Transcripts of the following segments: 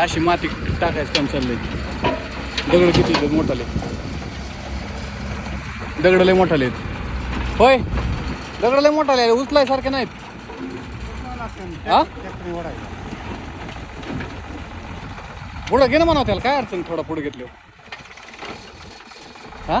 अशी माती टाकायचं काम चाललंय दगड किती आहेत? मोठाले दगड लय मोठाले आहेत होय? दगड लय मोठाले उचलाय सारखे नाहीत. हा? पुढं घे ना म्हणा त्याला. काय अडचण? थोडा पुढे घेतलं हा?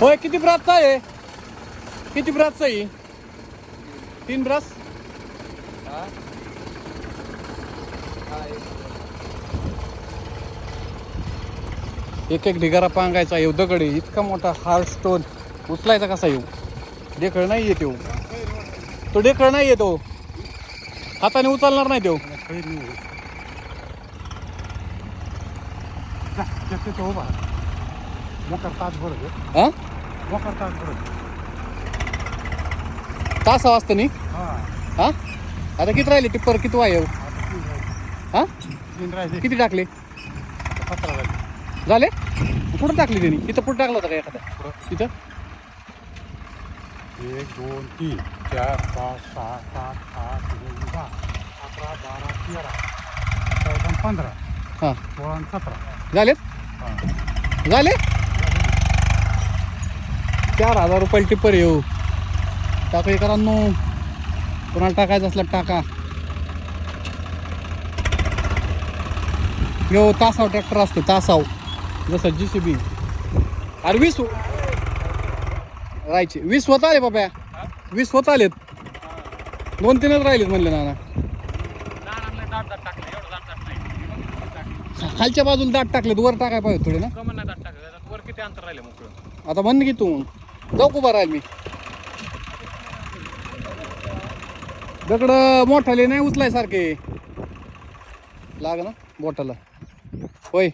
होय किती ब्रासचा आहे किती ब्रासचा आहे तीन ब्रास एक एक ढिगारा पांगायचा येऊ दगड इतका मोठा हार्ड स्टोन उचलायचा कसा येऊ डेकळ नाही येत येऊ तो डेकळ नाही येतो हाताने उचलणार नाही तो हो उभा मोकर तास भरत हा? तास वाजता नी? हा. हा? आता किती राहिले? टिप्पर किती वाय हा? किती टाकले? झाले? कुठं टाकले त्यांनी? इथं पुढे टाकलं होतं का एखादा? इथं? एक दोन तीन चार पाच सहा सात आठ नऊ दहा अकरा बारा तेरा चौदा पंधरा हां. सोळा सतरा. झालेत? हा. झाले? चार हजार रुपये टिप्पर येऊ. टाका करांनो कोणाला टाकायचं असलं टाका. यो तासाव ट्रॅक्टर असतो तासाव जसं जी सी बी अरे वीस राहायचे. वीस होत आले बाबा वीस होत आलेत. दोन तीनच राहिलेत म्हणले नाना. खालच्या बाजूला दाट टाकलेत. वर टाकाय पाहिजे थोडे ना. वर किती अंतर राहिले मोकळं? आता म्हणलं की तू. जाऊ उभा राहील मी. दगड मोठाले नाही उचलाय सारखे. लाग ना बोटाला. होय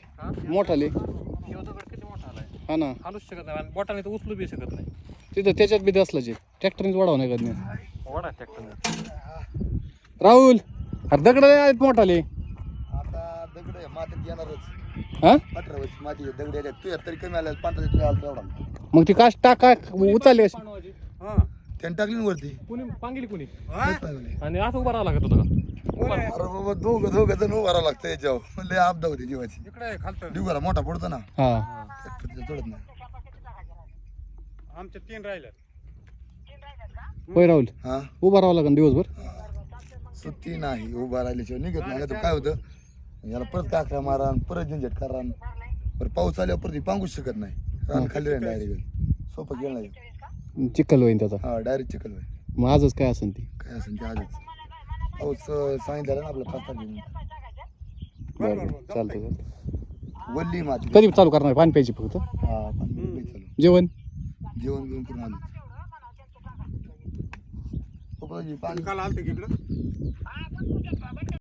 मोठाले. हा ना. हालूच शकत नाही बोटाने तर उचलू बी शकत नाही. तिथं त्याच्यात बी असलं ट्रॅक्टरनेच वाढव नाही वडा ट्रॅक्टर राहुल अरे दगड आहेत मोठाले. मातीत येणारच. हा? अठरा वर्ष माती आहे, दगड येतात तू तरी कमी आल्या पंधरा तुला आला तेवढा. मग ती काश टाका उचलली अशी. हा त्याने टाकली ना वरती. कुणी पांगिली कुणी. आणि असं उभा राहावं लागत होतं का अरे बाबा दोघं दोघं जण उभा राहावं लागतं याच्यावर. म्हणले आपदा होती जीवाची. इकडे खालतं डिगोरा मोठा पडतो ना. हा. चढत नाही. आमचे तीन राहिले होय राहुल. हा? उभा राहावं लागेल दिवसभर. सुट्टी नाही उभा राहिल्याशिवाय निघत नाही. तर काय होतं? याला परत काकरा मारा आणि परत झंझट करा आणि परत पाऊस आल्यावर परत ही पांगूच शकत नाही. रान खाली राहील डायरेक्ट सोपं गेलं नाही. चिखल होईन त्याचा. हा डायरेक्ट चिखल होईल. मग आजच काय असेल ती? काय असेल ते आजच. पाऊस अं, सांगितलं ना आपल्या पाच तारखेला. बरं बरं चालतं चालतं वल्ली माती. कधी चालू करणार पाणी प्यायची फक्त? हा पाणी नाही चालू. जेवण? जेवण बिवण करून आलो. पाणी. काल आलते इकडं?